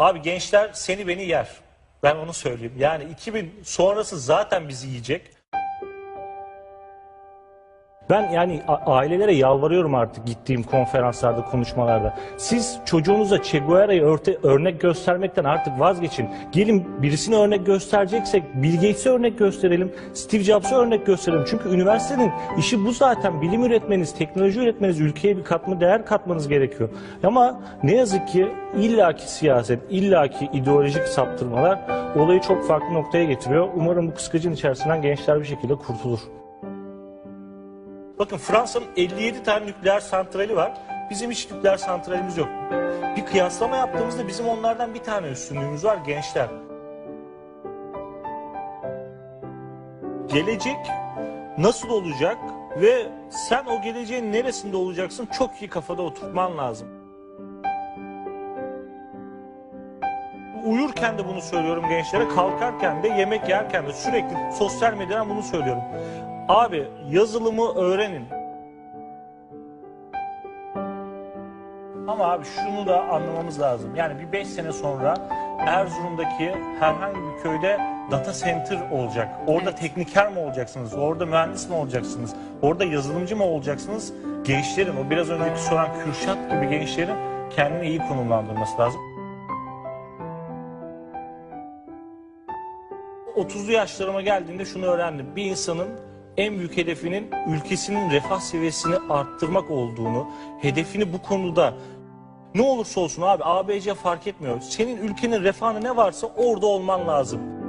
Abi gençler seni beni yer. Ben onu söyleyeyim. Yani 2000 sonrası zaten bizi yiyecek. Ben yani ailelere yalvarıyorum artık gittiğim konferanslarda, konuşmalarda. Siz çocuğunuza Che Guevara'yı örnek göstermekten artık vazgeçin. Gelin birisini örnek göstereceksek Bill Gates'e örnek gösterelim, Steve Jobs'a örnek gösterelim. Çünkü üniversitenin işi bu zaten. Bilim üretmeniz, teknoloji üretmeniz, ülkeye bir katma değer katmanız gerekiyor. Ama ne yazık ki illaki siyaset, illaki ideolojik saptırmalar olayı çok farklı noktaya getiriyor. Umarım bu kıskacın içerisinden gençler bir şekilde kurtulur. Bakın Fransa'nın 57 tane nükleer santrali var. Bizim hiç nükleer santralimiz yok. Bir kıyaslama yaptığımızda bizim onlardan bir tane üstünlüğümüz var gençler. Gelecek nasıl olacak ve sen o geleceğin neresinde olacaksın çok iyi kafada oturtman lazım. Uyurken de bunu söylüyorum gençlere, kalkarken de, yemek yerken de sürekli sosyal medyadan bunu söylüyorum. Abi yazılımı öğrenin. Ama abi şunu da anlamamız lazım. Yani bir 5 sene sonra Erzurum'daki herhangi bir köyde data center olacak. Orada tekniker mi olacaksınız? Orada mühendis mi olacaksınız? Orada yazılımcı mı olacaksınız? Gençlerin, o biraz önceki soran Kürşat gibi gençlerin kendini iyi konumlandırması lazım. 30'lu yaşlarıma geldiğimde şunu öğrendim. Bir insanın en büyük hedefinin ülkesinin refah seviyesini arttırmak olduğunu, hedefini bu konuda ne olursa olsun abi ABC fark etmiyor. Senin ülkenin refahı ne varsa orada olman lazım.